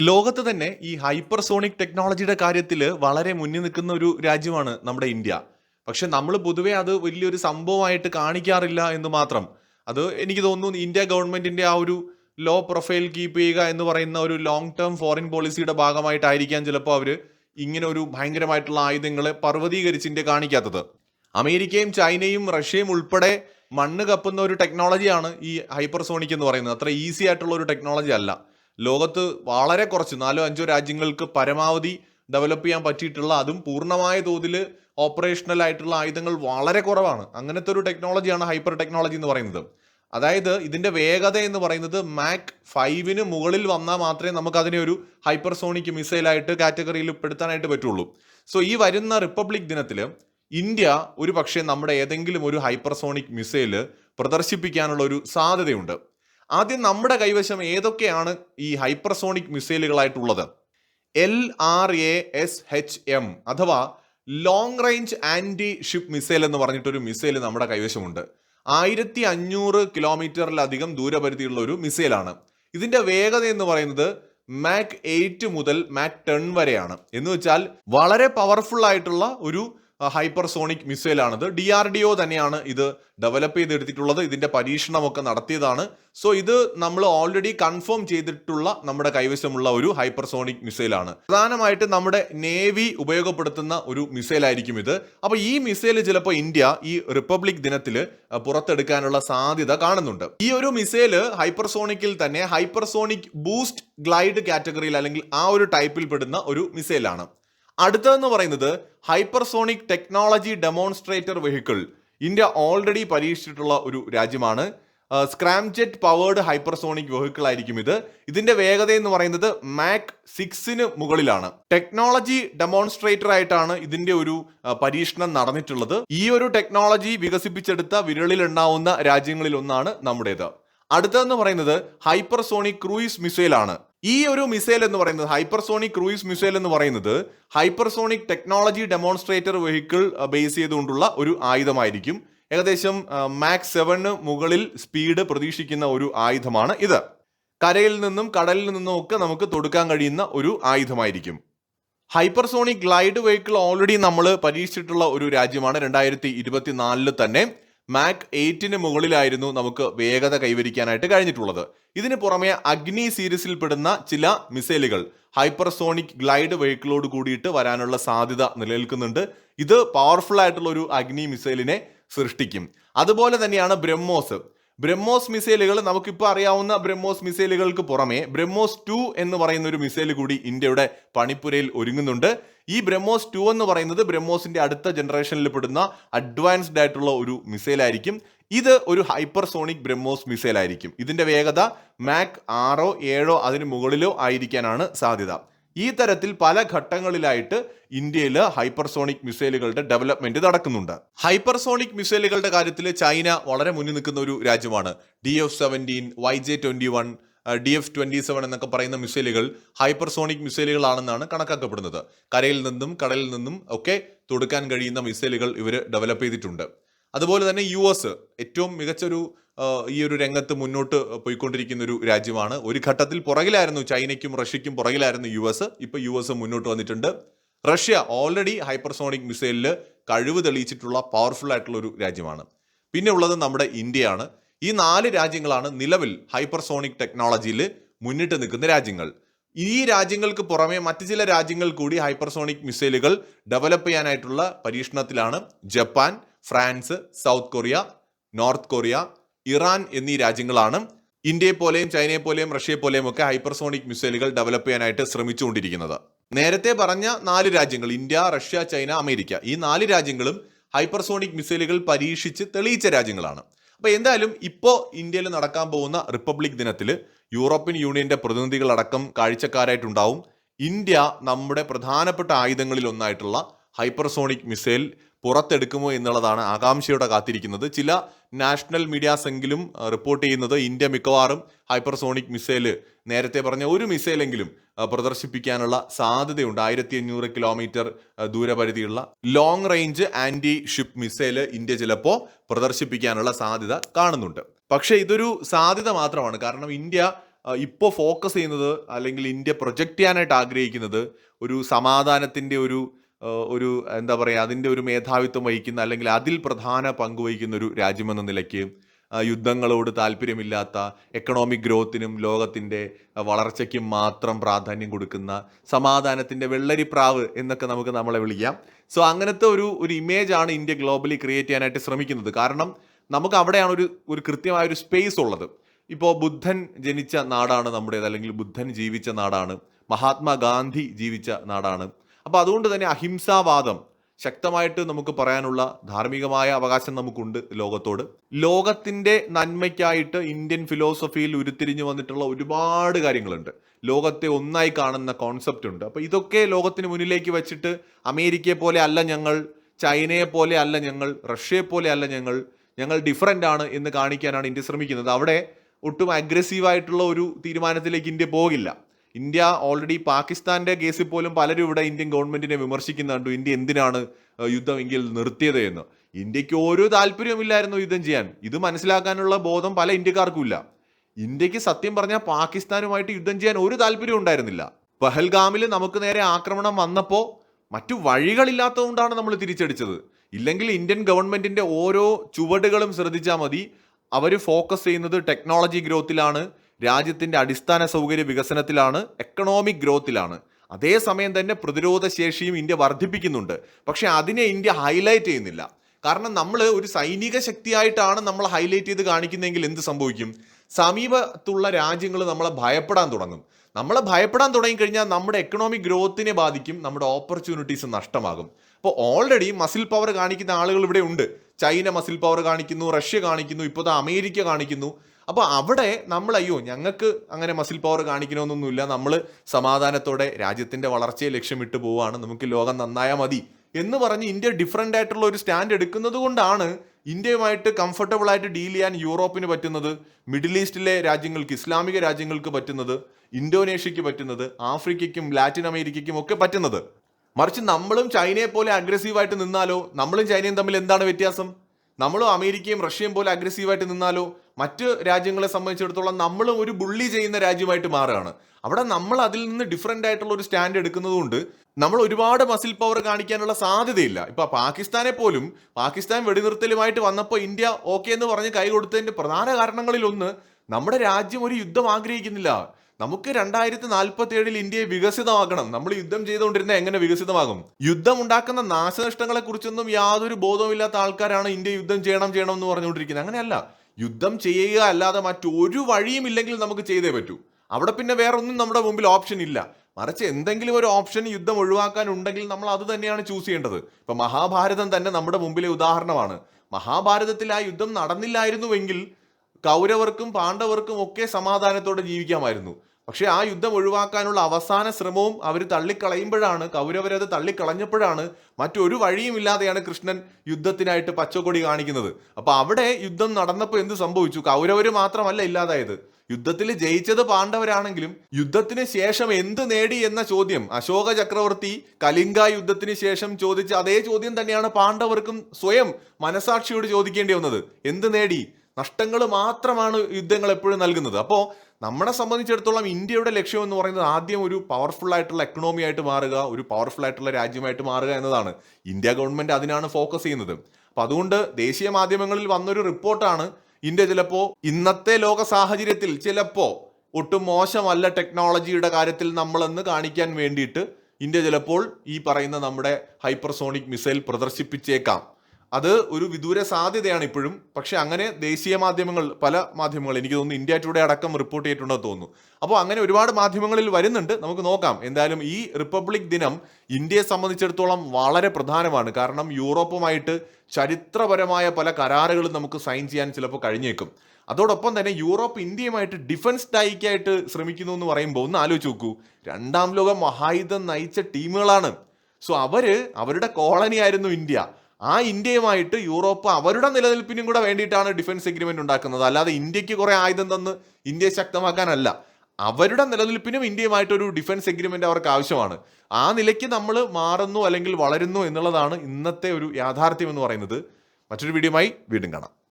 ലോകത്ത് തന്നെ ഈ ഹൈപ്പർസോണിക് ടെക്നോളജിയുടെ കാര്യത്തിൽ വളരെ മുന്നിൽ നിൽക്കുന്ന ഒരു രാജ്യമാണ് നമ്മുടെ ഇന്ത്യ. പക്ഷെ നമ്മൾ പൊതുവേ അത് വലിയൊരു സംഭവമായിട്ട് കാണിക്കാറില്ല എന്ന് മാത്രം. അത് എനിക്ക് തോന്നുന്നു ഇന്ത്യ ഗവൺമെന്റിന്റെ ആ ഒരു ലോ പ്രൊഫൈൽ കീപ്പ് ചെയ്യുക എന്ന് പറയുന്ന ഒരു ലോങ് ടേം ഫോറിൻ പോളിസിയുടെ ഭാഗമായിട്ടായിരിക്കാം ചിലപ്പോൾ അവർ ഇങ്ങനെ ഒരു ഭയങ്കരമായിട്ടുള്ള ആയുധങ്ങളെ പർവതീകരിച്ച് ഇന്ത്യ കാണിക്കാത്തത്. അമേരിക്കയും ചൈനയും റഷ്യയും ഉൾപ്പെടെ മണ്ണ് കപ്പുന്ന ഒരു ടെക്നോളജിയാണ് ഈ ഹൈപ്പർസോണിക് എന്ന് പറയുന്നത്. അത്ര ഈസി ആയിട്ടുള്ള ഒരു ടെക്നോളജി അല്ല. ലോകത്ത് വളരെ കുറച്ച് നാലോ അഞ്ചോ രാജ്യങ്ങൾക്ക് പരമാവധി ഡെവലപ്പ് ചെയ്യാൻ പറ്റിയിട്ടുള്ള അതും പൂർണമായ തോതിൽ ഓപ്പറേഷണൽ ആയിട്ടുള്ള ആയുധങ്ങൾ വളരെ കുറവാണ്. അങ്ങനത്തെ ഒരു ടെക്നോളജിയാണ് ഹൈപ്പർ ടെക്നോളജി എന്ന് പറയുന്നത്. അതായത് ഇതിന്റെ വേഗത എന്ന് പറയുന്നത് മാക് ഫൈവിന് മുകളിൽ വന്നാൽ മാത്രമേ നമുക്ക് അതിനെ ഒരു ഹൈപ്പർസോണിക് മിസൈലായിട്ട് കാറ്റഗറിയിൽ പെടുത്താനായിട്ട് പറ്റുള്ളൂ. സോ ഈ വരുന്ന റിപ്പബ്ലിക് ദിനത്തിൽ ഇന്ത്യ ഒരു പക്ഷേ നമ്മുടെ ഏതെങ്കിലും ഒരു ഹൈപ്പർസോണിക് മിസൈൽ പ്രദർശിപ്പിക്കാനുള്ള ഒരു സാധ്യതയുണ്ട്. ആദ്യം നമ്മുടെ കൈവശം ഏതൊക്കെയാണ് ഈ hypersonic മിസൈലുകളായിട്ടുള്ളത്? L R A S H M അഥവാ long range anti ship missile എന്ന് പറഞ്ഞിട്ടൊരു മിസൈൽ നമ്മുടെ കൈവശമുണ്ട്. ആയിരത്തി അഞ്ഞൂറ് കിലോമീറ്ററിലധികം ദൂരപരിധിയുള്ള ഒരു മിസൈലാണ് ഇതിന്റെ വേഗത എന്ന് പറയുന്നത് മാക് എയ്റ്റ് മുതൽ മാക് ടെൺ വരെയാണ്. എന്ന് വെച്ചാൽ വളരെ പവർഫുൾ ആയിട്ടുള്ള ഒരു ഹൈപ്പർസോണിക് മിസൈലാണിത്. ഡി ആർ ഡി ഒ തന്നെയാണ് ഇത് ഡെവലപ്പ് ചെയ്തെടുത്തിട്ടുള്ളത്. ഇതിന്റെ പരീക്ഷണമൊക്കെ നടത്തിയതാണ്. സോ ഇത് നമ്മൾ ഓൾറെഡി കൺഫേം ചെയ്തിട്ടുള്ള നമ്മുടെ കൈവശമുള്ള ഒരു ഹൈപ്പർസോണിക് മിസൈലാണ്. പ്രധാനമായിട്ട് നമ്മുടെ നേവി ഉപയോഗപ്പെടുത്തുന്ന ഒരു മിസൈൽ ആയിരിക്കും ഇത്. അപ്പൊ ഈ മിസൈൽ ചിലപ്പോൾ ഇന്ത്യ ഈ റിപ്പബ്ലിക് ദിനത്തിൽ പുറത്തെടുക്കാനുള്ള സാധ്യത കാണുന്നുണ്ട്. ഈ ഒരു മിസൈൽ ഹൈപ്പർസോണിക്കിൽ തന്നെ ഹൈപ്പർസോണിക് ബൂസ്റ്റ് ഗ്ലൈഡ് കാറ്റഗറിയിൽ അല്ലെങ്കിൽ ആ ഒരു ടൈപ്പിൽ പെടുന്ന ഒരു മിസൈലാണ്. അടുത്തതെന്ന് പറയുന്നത് hypersonic technology demonstrator vehicle. India already പരീക്ഷിച്ചിട്ടുള്ള ഒരു രാജ്യമാണ്. സ്ക്രാംജെറ്റ് പവേർഡ് ഹൈപ്പർസോണിക് വെഹിക്കിൾ ആയിരിക്കും ഇത്. ഇതിന്റെ വേഗത എന്ന് പറയുന്നത് മാക് സിക്സിന് മുകളിലാണ്. ടെക്നോളജി ഡെമോൺസ്ട്രേറ്റർ ആയിട്ടാണ് ഇതിന്റെ ഒരു പരീക്ഷണം നടന്നിട്ടുള്ളത്. ഈ ഒരു ടെക്നോളജി വികസിപ്പിച്ചെടുത്ത വിരളിലുണ്ടാവുന്ന രാജ്യങ്ങളിൽ ഒന്നാണ് നമ്മുടേത്. അടുത്തതെന്ന് പറയുന്നത് ഹൈപ്പർസോണിക് ക്രൂയിസ് മിസൈൽ ആണ് ഈ ഒരു മിസൈൽ എന്ന് പറയുന്നത് ഹൈപ്പർസോണിക് ക്രൂയിസ് മിസൈൽ എന്ന് പറയുന്നത് hypersonic technology demonstrator vehicle base ചെയ്തുകൊണ്ടുള്ള ഒരു ആയുധമായിരിക്കും. ഏകദേശം മാക്സ് സെവന് മുകളിൽ സ്പീഡ് പ്രതീക്ഷിക്കുന്ന ഒരു ആയുധമാണ് ഇത്. കരയിൽ നിന്നും കടലിൽ നിന്നും ഒക്കെ നമുക്ക് തൊടുക്കാൻ കഴിയുന്ന ഒരു ആയുധമായിരിക്കും. ഹൈപ്പർസോണിക് ഗ്ലൈഡ് വെഹിക്കിൾ ഓൾറെഡി നമ്മൾ പരീക്ഷിച്ചിട്ടുള്ള ഒരു രാജ്യമാണ് രണ്ടായിരത്തി ഇരുപത്തിനാലിൽ തന്നെ. മാക് എയ്റ്റിന് മുകളിലായിരുന്നു നമുക്ക് വേഗത കൈവരിക്കാനായിട്ട് കഴിഞ്ഞിട്ടുള്ളത്. ഇതിന് പുറമെ അഗ്നി സീരീസിൽ പെടുന്ന ചില മിസൈലുകൾ ഹൈപ്പർസോണിക് ഗ്ലൈഡ് വെഹിക്കിളോട് കൂടിയിട്ട് വരാനുള്ള സാധ്യത നിലനിൽക്കുന്നുണ്ട്. ഇത് പവർഫുൾ ആയിട്ടുള്ള ഒരു അഗ്നി മിസൈലിനെ സൃഷ്ടിക്കും. അതുപോലെ തന്നെയാണ് ബ്രഹ്മോസ്. ബ്രഹ്മോസ് മിസൈലുകൾ നമുക്കിപ്പോൾ അറിയാവുന്ന ബ്രഹ്മോസ് മിസൈലുകൾക്ക് പുറമെ ബ്രഹ്മോസ് ടു എന്ന് പറയുന്ന ഒരു മിസൈൽ കൂടി ഇന്ത്യയുടെ പണിപ്പുരയിൽ ഒരുങ്ങുന്നുണ്ട്. ഈ ബ്രഹ്മോസ് ടു എന്ന് പറയുന്നത് ബ്രഹ്മോസിന്റെ അടുത്ത ജനറേഷനിൽ പെടുന്ന അഡ്വാൻസ്ഡ് ആയിട്ടുള്ള ഒരു മിസൈൽ ആയിരിക്കും ഇത് ഒരു ഹൈപ്പർസോണിക് ബ്രഹ്മോസ് മിസൈൽ ആയിരിക്കും ഇതിന്റെ വേഗത മാക് ആറോ ഏഴോ അതിന് മുകളിലോ ആയിരിക്കാനാണ് സാധ്യത. ഈ തരത്തിൽ പല ഘട്ടങ്ങളിലായിട്ട് ഇന്ത്യയിൽ ഹൈപ്പർസോണിക് മിസൈലുകളുടെ ഡെവലപ്മെന്റ് നടക്കുന്നുണ്ട്. ഹൈപ്പർസോണിക് മിസൈലുകളുടെ കാര്യത്തിൽ ചൈന വളരെ മുന്നിൽ നിൽക്കുന്ന ഒരു രാജ്യമാണ്. D F seventeen Y J twenty one D F twenty seven എന്നൊക്കെ പറയുന്ന മിസൈലുകൾ ഹൈപ്പർസോണിക് മിസൈലുകളാണെന്നാണ് കണക്കാക്കപ്പെടുന്നത്. കരയിൽ നിന്നും കടലിൽ നിന്നും ഒക്കെ തൊടുക്കാൻ കഴിയുന്ന മിസൈലുകൾ ഇവർ ഡെവലപ്പ് ചെയ്തിട്ടുണ്ട്. അതുപോലെ തന്നെ യു എസ് ഏറ്റവും മികച്ചൊരു ഈ ഒരു രംഗത്ത് മുന്നോട്ട് പോയിക്കൊണ്ടിരിക്കുന്ന ഒരു രാജ്യമാണ്. ഒരു ഘട്ടത്തിൽ പുറകിലായിരുന്നു ചൈനയ്ക്കും റഷ്യയ്ക്കും പുറകിലായിരുന്നു യു എസ്. ഇപ്പൊ യു എസ് മുന്നോട്ട് വന്നിട്ടുണ്ട്. റഷ്യ ഓൾറെഡി ഹൈപ്പർസോണിക് മിസൈലിൽ കഴിവ് തെളിയിച്ചിട്ടുള്ള പവർഫുൾ ആയിട്ടുള്ള ഒരു രാജ്യമാണ്. പിന്നെ ഉള്ളത് നമ്മുടെ ഇന്ത്യയാണ്. ഈ നാല് രാജ്യങ്ങളാണ് നിലവിൽ ഹൈപ്പർസോണിക് ടെക്നോളജിയിൽ മുന്നിട്ട് നിൽക്കുന്ന രാജ്യങ്ങൾ. ഈ രാജ്യങ്ങൾക്ക് പുറമെ മറ്റു ചില രാജ്യങ്ങൾ കൂടി ഹൈപ്പർസോണിക് മിസൈലുകൾ ഡെവലപ്പ് ചെയ്യാനായിട്ടുള്ള പരീക്ഷണത്തിലാണ് Japan France South Korea North Korea Iran എന്നീ രാജ്യങ്ങളാണ് ഇന്ത്യയെ പോലെയും ചൈനയെ പോലെയും റഷ്യയെ പോലെയും ഒക്കെ ഹൈപ്പർസോണിക് മിസൈലുകൾ ഡെവലപ്പ് ചെയ്യാനായിട്ട് ശ്രമിച്ചുകൊണ്ടിരിക്കുന്നത്. നേരത്തെ പറഞ്ഞ നാല് രാജ്യങ്ങൾ ഇന്ത്യ റഷ്യ ചൈന അമേരിക്ക ഈ നാല് രാജ്യങ്ങളും ഹൈപ്പർസോണിക് മിസൈലുകൾ പരീക്ഷിച്ച് തെളിയിച്ച രാജ്യങ്ങളാണ്. അപ്പൊ എന്തായാലും ഇപ്പോൾ ഇന്ത്യയിൽ നടക്കാൻ പോകുന്ന റിപ്പബ്ലിക് ദിനത്തിൽ യൂറോപ്യൻ യൂണിയന്റെ പ്രതിനിധികളടക്കം കാഴ്ചക്കാരായിട്ടുണ്ടാവും. ഇന്ത്യ നമ്മുടെ പ്രധാനപ്പെട്ട ആയുധങ്ങളിൽ ഒന്നായിട്ടുള്ള ഹൈപ്പർസോണിക് മിസൈൽ പുറത്തെടുക്കുമോ എന്നുള്ളതാണ് ആകാംക്ഷയോടെ കാത്തിരിക്കുന്നത്. ചില നാഷണൽ മീഡിയാസെങ്കിലും റിപ്പോർട്ട് ചെയ്യുന്നത് ഇന്ത്യ മിക്കവാറും ഹൈപ്പർസോണിക് മിസൈൽ നേരത്തെ പറഞ്ഞ ഒരു മിസൈലെങ്കിലും പ്രദർശിപ്പിക്കാനുള്ള സാധ്യതയുണ്ട്. ആയിരത്തി അഞ്ഞൂറ് kilometre ദൂരപരിധിയുള്ള long range anti ship missile India ചിലപ്പോൾ പ്രദർശിപ്പിക്കാനുള്ള സാധ്യത കാണുന്നുണ്ട്. പക്ഷേ ഇതൊരു സാധ്യത മാത്രമാണ്. കാരണം ഇന്ത്യ ഇപ്പോൾ ഫോക്കസ് ചെയ്യുന്നത് അല്ലെങ്കിൽ ഇന്ത്യ പ്രൊജക്റ്റ് ചെയ്യാനായിട്ട് ആഗ്രഹിക്കുന്നത് ഒരു സമാധാനത്തിന്റെ ഒരു ഒരു എന്താ പറയുക അതിന്റെ ഒരു മേധാവിത്വം വഹിക്കുന്ന അല്ലെങ്കിൽ അതിൽ പ്രധാന പങ്കുവഹിക്കുന്ന ഒരു രാജ്യമെന്ന നിലയ്ക്ക് യുദ്ധങ്ങളോട് താല്പര്യമില്ലാത്ത എക്കണോമിക് ഗ്രോത്തിനും ലോകത്തിന്റെ വളർച്ചയ്ക്കും മാത്രം പ്രാധാന്യം കൊടുക്കുന്ന സമാധാനത്തിന്റെ വെള്ളരിപ്രാവ് എന്നൊക്കെ നമുക്ക് നമ്മളെ വിളിക്കാം. സോ അങ്ങനത്തെ ഒരു ഒരു ഇമേജ് ആണ് ഇന്ത്യ ഗ്ലോബലി ക്രിയേറ്റ് ചെയ്യാനായിട്ട് ശ്രമിക്കുന്നത്. കാരണം നമുക്ക് അവിടെയാണ് ഒരു ഒരു കൃത്യമായ ഒരു സ്പേസ് ഉള്ളത്. ഇപ്പോൾ ബുദ്ധൻ ജനിച്ച നാടാണ് നമ്മുടേത് അല്ലെങ്കിൽ ബുദ്ധൻ ജീവിച്ച നാടാണ് മഹാത്മാഗാന്ധി ജീവിച്ച നാടാണ്. അപ്പോൾ അതുകൊണ്ട് തന്നെ അഹിംസാവാദം ശക്തമായിട്ട് നമുക്ക് പറയാനുള്ള ധാർമ്മികമായ അവകാശം നമുക്കുണ്ട് ലോകത്തോട്. ലോകത്തിന്റെ നന്മയ്ക്കായിട്ട് ഇന്ത്യൻ ഫിലോസഫിയിൽ ഉരുത്തിരിഞ്ഞു വന്നിട്ടുള്ള ഒരുപാട് കാര്യങ്ങളുണ്ട്. ലോകത്തെ ഒന്നായി കാണുന്ന കോൺസെപ്റ്റ് ഉണ്ട്. അപ്പോൾ ഇതൊക്കെ ലോകത്തിന് മുന്നിലേക്ക് വെച്ചിട്ട് അമേരിക്കയെ പോലെ അല്ല ഞങ്ങൾ ചൈനയെ പോലെ അല്ല ഞങ്ങൾ റഷ്യയെ പോലെ അല്ല ഞങ്ങൾ ഞങ്ങൾ ഡിഫറന്റ് ആണ് എന്ന് കാണിക്കാനാണ് ഇന്ത്യ ശ്രമിക്കുന്നത്. അവിടെ ഒട്ടും അഗ്രസീവായിട്ടുള്ള ഒരു തീരുമാനത്തിലേക്ക് ഇന്ത്യ പോകില്ല. ഇന്ത്യ ഓൾറെഡി പാകിസ്ഥാന്റെ കേസിൽ പോലും പലരും ഇവിടെ ഇന്ത്യൻ ഗവൺമെന്റിനെ വിമർശിക്കുന്നുണ്ട്. ഇന്ത്യ എന്തിനാണ് യുദ്ധം എങ്കിൽ നിർത്തിയത് എന്ന്. ഇന്ത്യയ്ക്ക് ഒരു താല്പര്യവുമില്ലായിരുന്നു യുദ്ധം ചെയ്യാൻ. ഇത് മനസ്സിലാക്കാനുള്ള ബോധം പല ഇന്ത്യക്കാർക്കും ഇല്ല. ഇന്ത്യയ്ക്ക് സത്യം പറഞ്ഞാൽ പാകിസ്ഥാനുമായിട്ട് യുദ്ധം ചെയ്യാൻ ഒരു താല്പര്യവും ഉണ്ടായിരുന്നില്ല. പഹൽഗാമിൽ നമുക്ക് നേരെ ആക്രമണം വന്നപ്പോൾ മറ്റു വഴികളില്ലാത്തതുകൊണ്ടാണ് നമ്മൾ തിരിച്ചടിച്ചത്. ഇല്ലെങ്കിൽ ഇന്ത്യൻ ഗവൺമെന്റിന്റെ ഓരോ ചുവടുകളും ശ്രദ്ധിച്ചാൽ മതി. അവർ ഫോക്കസ് ചെയ്യുന്നത് ടെക്നോളജി ഗ്രോത്തിലാണ് രാജ്യത്തിന്റെ അടിസ്ഥാന സൗകര്യ വികസനത്തിലാണ് എക്കണോമിക് ഗ്രോത്തിലാണ് അതേസമയം തന്നെ പ്രതിരോധ ശേഷിയും ഇന്ത്യ വർദ്ധിപ്പിക്കുന്നുണ്ട്. പക്ഷേ അതിനെ ഇന്ത്യ ഹൈലൈറ്റ് ചെയ്യുന്നില്ല. കാരണം നമ്മൾ ഒരു സൈനിക ശക്തിയായിട്ടാണ് നമ്മൾ ഹൈലൈറ്റ് ചെയ്ത് കാണിക്കുന്നതെങ്കിൽ എന്ത് സംഭവിക്കും? സമീപത്തുള്ള രാജ്യങ്ങൾ നമ്മളെ ഭയപ്പെടാൻ തുടങ്ങും. നമ്മളെ ഭയപ്പെടാൻ തുടങ്ങിക്കഴിഞ്ഞാൽ നമ്മുടെ എക്കണോമിക് ഗ്രോത്തിനെ ബാധിക്കും നമ്മുടെ ഓപ്പർച്യൂണിറ്റീസ് നഷ്ടമാകും. അപ്പോൾ ഓൾറെഡി മസിൽ പവർ കാണിക്കുന്ന ആളുകൾ ഇവിടെ ഉണ്ട്. ചൈന മസിൽ പവർ കാണിക്കുന്നു റഷ്യ കാണിക്കുന്നു ഇപ്പോൾ അമേരിക്ക കാണിക്കുന്നു. അപ്പോൾ അവിടെ നമ്മൾ അയ്യോ ഞങ്ങൾക്ക് അങ്ങനെ മസിൽ പവർ കാണിക്കണമെന്നൊന്നുമില്ല. നമ്മൾ സമാധാനത്തോടെ രാജ്യത്തിന്റെ വളർച്ചയെ ലക്ഷ്യമിട്ട് പോവുകയാണ്. നമുക്ക് ലോകം നന്നായാൽ മതി എന്ന് പറഞ്ഞ് ഇന്ത്യ ഡിഫറെന്റ് ആയിട്ടുള്ള ഒരു സ്റ്റാൻഡ് എടുക്കുന്നത് കൊണ്ടാണ് ഇന്ത്യയുമായിട്ട് കംഫർട്ടബിൾ ആയിട്ട് ഡീൽ ചെയ്യാൻ യൂറോപ്പിന് പറ്റുന്നത് മിഡിൽ ഈസ്റ്റിലെ രാജ്യങ്ങൾക്ക് ഇസ്ലാമിക രാജ്യങ്ങൾക്ക് പറ്റുന്നത് ഇന്തോനേഷ്യക്ക് പറ്റുന്നത് ആഫ്രിക്കയ്ക്കും ലാറ്റിൻ അമേരിക്കയ്ക്കും ഒക്കെ പറ്റുന്നത്. മറിച്ച് നമ്മളും ചൈനയെ പോലെ അഗ്രസീവായിട്ട് നിന്നാലോ? നമ്മളും ചൈനയും തമ്മിൽ എന്താണ് വ്യത്യാസം? നമ്മളും അമേരിക്കയും റഷ്യയും പോലെ അഗ്രസീവായിട്ട് നിന്നാലോ? മറ്റ് രാജ്യങ്ങളെ സംബന്ധിച്ചിടത്തോളം നമ്മളും ഒരു ബുള്ളി ചെയ്യുന്ന രാജ്യമായിട്ട് മാറുകയാണ്. അവിടെ നമ്മൾ അതിൽ നിന്ന് ഡിഫറെന്റ് ആയിട്ടുള്ള ഒരു സ്റ്റാൻഡ് എടുക്കുന്നതുകൊണ്ട് നമ്മൾ ഒരുപാട് മസിൽ പവർ കാണിക്കാനുള്ള സാധ്യതയില്ല. ഇപ്പൊ പാകിസ്ഥാനെ പോലും പാകിസ്ഥാൻ വെടിനിർത്തലുമായിട്ട് വന്നപ്പോൾ ഇന്ത്യ ഓക്കെ എന്ന് പറഞ്ഞ് കൈ കൊടുത്തതിന്റെ പ്രധാന കാരണങ്ങളിൽ ഒന്ന് നമ്മുടെ രാജ്യം ഒരു യുദ്ധം ആഗ്രഹിക്കുന്നില്ല. നമുക്ക് രണ്ടായിരത്തി നാൽപ്പത്തി ഏഴിൽ ഇന്ത്യയെ വികസിതമാക്കണം. നമ്മൾ യുദ്ധം ചെയ്തുകൊണ്ടിരുന്ന എങ്ങനെ വികസിതമാകും? യുദ്ധം ഉണ്ടാക്കുന്ന നാശനഷ്ടങ്ങളെ കുറിച്ചൊന്നും യാതൊരു ബോധവുമില്ലാത്ത ആൾക്കാരാണ് ഇന്ത്യ യുദ്ധം ചെയ്യണം ചെയ്യണം എന്ന് പറഞ്ഞുകൊണ്ടിരിക്കുന്നത്. അങ്ങനെയല്ല. യുദ്ധം ചെയ്യുക അല്ലാതെ മറ്റൊരു വഴിയും ഇല്ലെങ്കിൽ നമുക്ക് ചെയ്തേ പറ്റൂ. അവിടെ പിന്നെ വേറൊന്നും നമ്മുടെ മുമ്പിൽ ഓപ്ഷൻ ഇല്ല. മറിച്ച് എന്തെങ്കിലും ഒരു ഓപ്ഷൻ യുദ്ധം ഒഴിവാക്കാൻ ഉണ്ടെങ്കിൽ നമ്മൾ അത് തന്നെയാണ് ചൂസ് ചെയ്യേണ്ടത്. ഇപ്പൊ മഹാഭാരതം തന്നെ നമ്മുടെ മുമ്പിലെ ഉദാഹരണമാണ്. മഹാഭാരതത്തിൽ ആ യുദ്ധം നടന്നില്ലായിരുന്നുവെങ്കിൽ കൗരവർക്കും പാണ്ഡവർക്കും ഒക്കെ സമാധാനത്തോടെ ജീവിക്കാമായിരുന്നു. പക്ഷെ ആ യുദ്ധം ഒഴിവാക്കാനുള്ള അവസാന ശ്രമവും അവർ തള്ളിക്കളയുമ്പോഴാണ് കൗരവരത് തള്ളിക്കളഞ്ഞപ്പോഴാണ് മറ്റൊരു വഴിയും ഇല്ലാതെയാണ് കൃഷ്ണൻ യുദ്ധത്തിനായിട്ട് പച്ചക്കൊടി കാണിക്കുന്നത്. അപ്പൊ അവിടെ യുദ്ധം നടന്നപ്പോൾ എന്ത് സംഭവിച്ചു? കൗരവര് മാത്രമല്ല ഇല്ലാതായത്. യുദ്ധത്തിൽ ജയിച്ചത് പാണ്ഡവരാണെങ്കിലും യുദ്ധത്തിന് ശേഷം എന്ത് നേടി എന്ന ചോദ്യം. അശോക ചക്രവർത്തി കലിംഗ യുദ്ധത്തിന് ശേഷം ചോദിച്ച അതേ ചോദ്യം തന്നെയാണ് പാണ്ഡവർക്കും സ്വയം മനസാക്ഷിയോട് ചോദിക്കേണ്ടി വന്നത്. എന്ത് നേടി? നഷ്ടങ്ങൾ മാത്രമാണ് യുദ്ധങ്ങൾ എപ്പോഴും നൽകുന്നത്. അപ്പോൾ നമ്മളെ സംബന്ധിച്ചിടത്തോളം ഇന്ത്യയുടെ ലക്ഷ്യം എന്ന് പറയുന്നത് ആദ്യം ഒരു പവർഫുൾ ആയിട്ടുള്ള എക്കണോമി ആയിട്ട് മാറുക ഒരു പവർഫുൾ ആയിട്ടുള്ള രാജ്യമായിട്ട് മാറുക എന്നതാണ്. ഇന്ത്യ ഗവൺമെന്റ് അതിനാണ് ഫോക്കസ് ചെയ്യുന്നത്. അപ്പോൾ അതുകൊണ്ട് ദേശീയ മാധ്യമങ്ങളിൽ വന്നൊരു റിപ്പോർട്ടാണ്. ഇന്ത്യ ചിലപ്പോൾ ഇന്നത്തെ ലോക സാഹചര്യത്തിൽ ചിലപ്പോൾ ഒട്ടും മോശമല്ല ടെക്നോളജിയുടെ കാര്യത്തിൽ നമ്മളെന്ന് കാണിക്കാൻ വേണ്ടിയിട്ട് ഇന്ത്യ ചിലപ്പോൾ ഈ പറയുന്ന നമ്മുടെ ഹൈപ്പർസോണിക് മിസൈൽ പ്രദർശിപ്പിച്ചേക്കാം. അത് ഒരു വിദൂര സാധ്യതയാണ് ഇപ്പോഴും. പക്ഷെ അങ്ങനെ ദേശീയ മാധ്യമങ്ങൾ പല മാധ്യമങ്ങൾ എനിക്ക് തോന്നുന്നു ഇന്ത്യ ടുഡേ അടക്കം റിപ്പോർട്ട് ചെയ്തിട്ടുണ്ടെന്ന് തോന്നുന്നു. അപ്പോൾ അങ്ങനെ ഒരുപാട് മാധ്യമങ്ങളിൽ വരുന്നുണ്ട്. നമുക്ക് നോക്കാം. എന്തായാലും ഈ റിപ്പബ്ലിക് ദിനം ഇന്ത്യയെ സംബന്ധിച്ചിടത്തോളം വളരെ പ്രധാനമാണ്. കാരണം യൂറോപ്പുമായിട്ട് ചരിത്രപരമായ പല കരാറുകളും നമുക്ക് സൈൻ ചെയ്യാൻ ചിലപ്പോൾ കഴിഞ്ഞേക്കും. അതോടൊപ്പം തന്നെ യൂറോപ്പ് ഇന്ത്യയുമായിട്ട് ഡിഫൻസ് ഡൈക്കായിട്ട് ശ്രമിക്കുന്നു എന്ന് പറയുമ്പോൾ ഒന്ന് ആലോചിച്ച് നോക്കൂ. രണ്ടാം ലോക മഹായുദ്ധം നയിച്ച ടീമുകളാണ്. സോ അവർ അവരുടെ കോളനി ആയിരുന്നു ഇന്ത്യ. ആ ഇന്ത്യയുമായിട്ട് യൂറോപ്പ് അവരുടെ നിലനിൽപ്പിനും കൂടെ വേണ്ടിയിട്ടാണ് ഡിഫൻസ് എഗ്രിമെന്റ് ഉണ്ടാക്കുന്നത്. അല്ലാതെ ഇന്ത്യയ്ക്ക് കുറെ ആയുധം തന്ന് ഇന്ത്യയെ ശക്തമാക്കാനല്ല. അവരുടെ നിലനിൽപ്പിനും ഇന്ത്യയുമായിട്ട് ഒരു ഡിഫൻസ് എഗ്രിമെന്റ് അവർക്ക് ആവശ്യമാണ്. ആ നിലയ്ക്ക് നമ്മൾ മാറുന്നു അല്ലെങ്കിൽ വളരുന്നു എന്നുള്ളതാണ് ഇന്നത്തെ ഒരു യാഥാർത്ഥ്യം എന്ന് പറയുന്നത്. മറ്റൊരു വീഡിയോയുമായി വീണ്ടും കാണാം.